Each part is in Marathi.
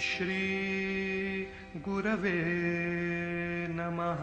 श्री गुरवे नमः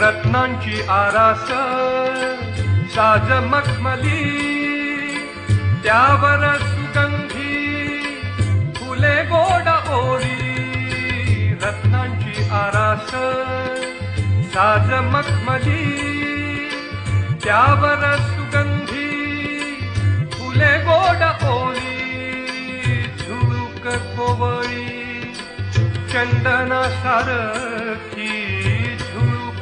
रत्नांची आरास साज मखमली त्यावर सुगंधी फुले गोड ओरी. रत्नांची आरास साज मखमली त्यावर सुगंधी फुले गोड ओळी झुळूक कोवळी चंदना सारखी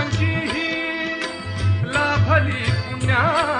जन्मांची ही लाभली पुण्या.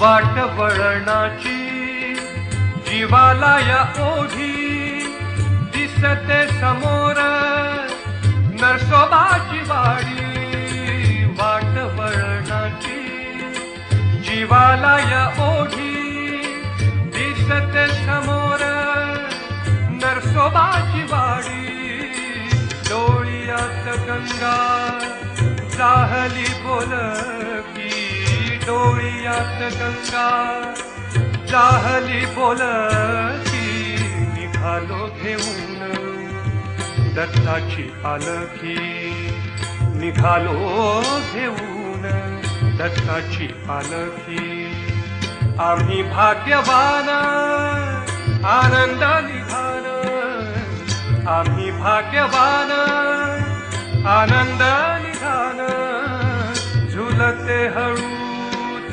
वाट वळणाची जीवाला या ओढी दिसते समोर नरसोबाची वाडी. वाट वळणाची जीवाला या ओढी दिसते समोर नरसोबाची वाडी. डोळ्यात गंगा चाहली बोल यात गंगा जाहली बोलती निघालो घेऊन. दत्ताची पालखी निघालो घेऊन. दत्ताची पालखी आम्ही भाग्यवान आनंद निघाल आम्ही भाग्यवान आनंद निघाल झुलते हळू